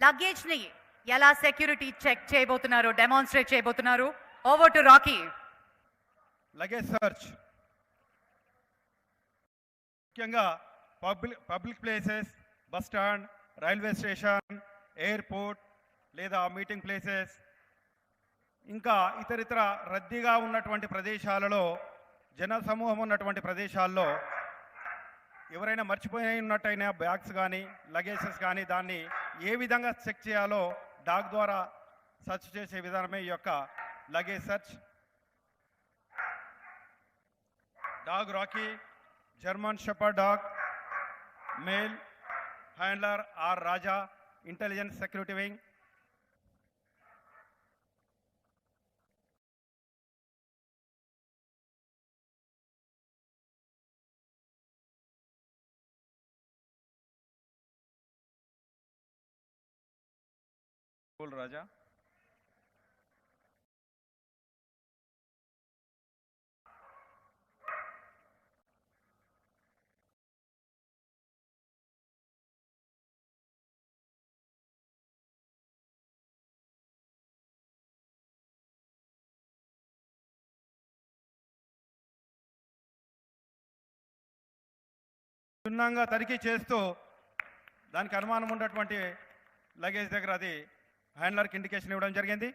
లగేజ్ని ఎలా security check చేయబోతున్నారు demonstrate చేయబోతున్నారు? Over to Rocky luggage search ముఖ్యంగా public public places bus stand railway station airport లేదా meeting places ఇంకా ఇతరితర రద్దీగా ఉన్నటువంటి ప్రదేశాలలో జన సమూహం ఉన్నటువంటి ప్రదేశాల్లో ఎవరైనా మర్చిపోయి ఉన్నట్టయినా బ్యాగ్స్ కానీ లగేజెస్ కానీ దాన్ని ఏ విధంగా చెక్ చేయాలో డాగ్ ద్వారా సెర్చ్ చేసే విధానమే ఈ యొక్క luggage search. Dog Rocky German shepherd dog male handler R Raja intelligence security wing. Cool Raja క్షుణ్ణంగా తనిఖీ చేస్తూ దానికి అనుమానం ఉన్నటువంటి లగేజ్ దగ్గర అది హ్యాండ్లర్కి ఇండికేషన్ ఇవ్వడం జరిగింది.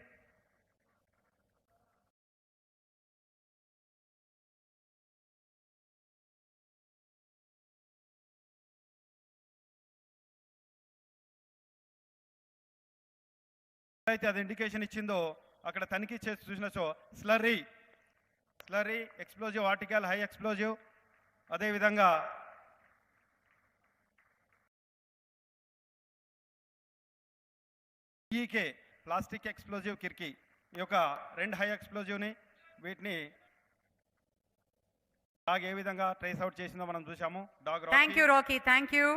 అయితే అది ఇండికేషన్ ఇచ్చిందో అక్కడ తనిఖీ చేసి చూసినచో slurry slurry explosive article high explosive అదేవిధంగా ఈకే ప్లాస్టిక్ ఎక్స్ప్లోజివ్ కిర్కి ఈ యొక్క రెండు హై ఎక్స్ప్లోజివ్ని వీటిని డాగ్ ఏ విధంగా ట్రేస్ అవుట్ చేసిందో మనం చూసాము dog thank you Rocky thank you